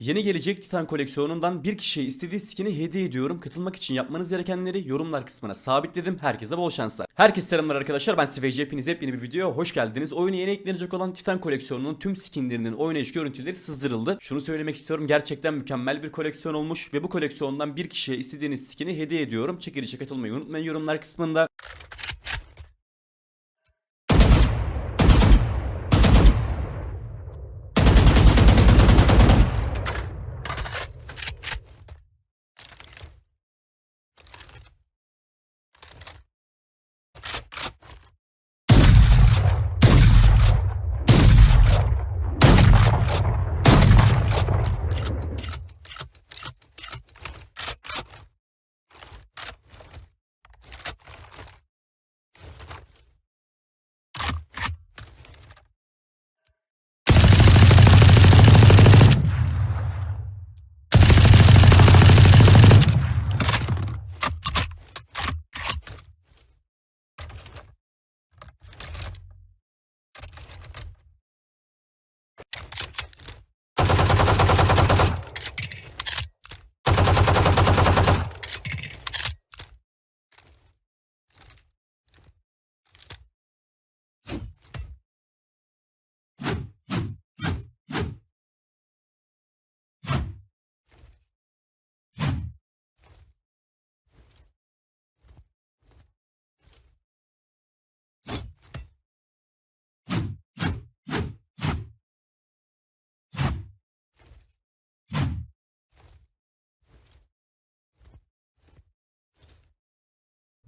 Yeni gelecek Titan koleksiyonundan bir kişiye istediği skin'i hediye ediyorum. Katılmak için yapmanız gerekenleri yorumlar kısmına sabitledim. Herkese bol şanslar. Herkese selamlar arkadaşlar. Ben Siveci. Hepiniz hepyeni bir videoya hoş geldiniz. Oyuna yeni eklenecek olan Titan koleksiyonunun tüm skinlerinin oynayış görüntüleri sızdırıldı. Şunu söylemek istiyorum. Gerçekten mükemmel bir koleksiyon olmuş ve bu koleksiyondan bir kişiye istediğiniz skin'i hediye ediyorum. Çekilişe katılmayı unutmayın yorumlar kısmında.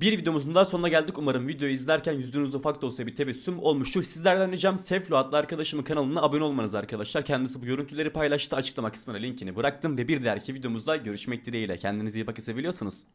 Bir videomuzun daha sonuna geldik. Umarım videoyu izlerken yüzünüzde ufak da olsa bir tebessüm olmuştur. Sizlerden ricam Seflo adlı arkadaşımın kanalına abone olmanız arkadaşlar. Kendisi bu görüntüleri paylaştı. Açıklama kısmına linkini bıraktım ve bir dahaki videomuzda görüşmek dileğiyle. Kendinize iyi bakın seviyorsanız.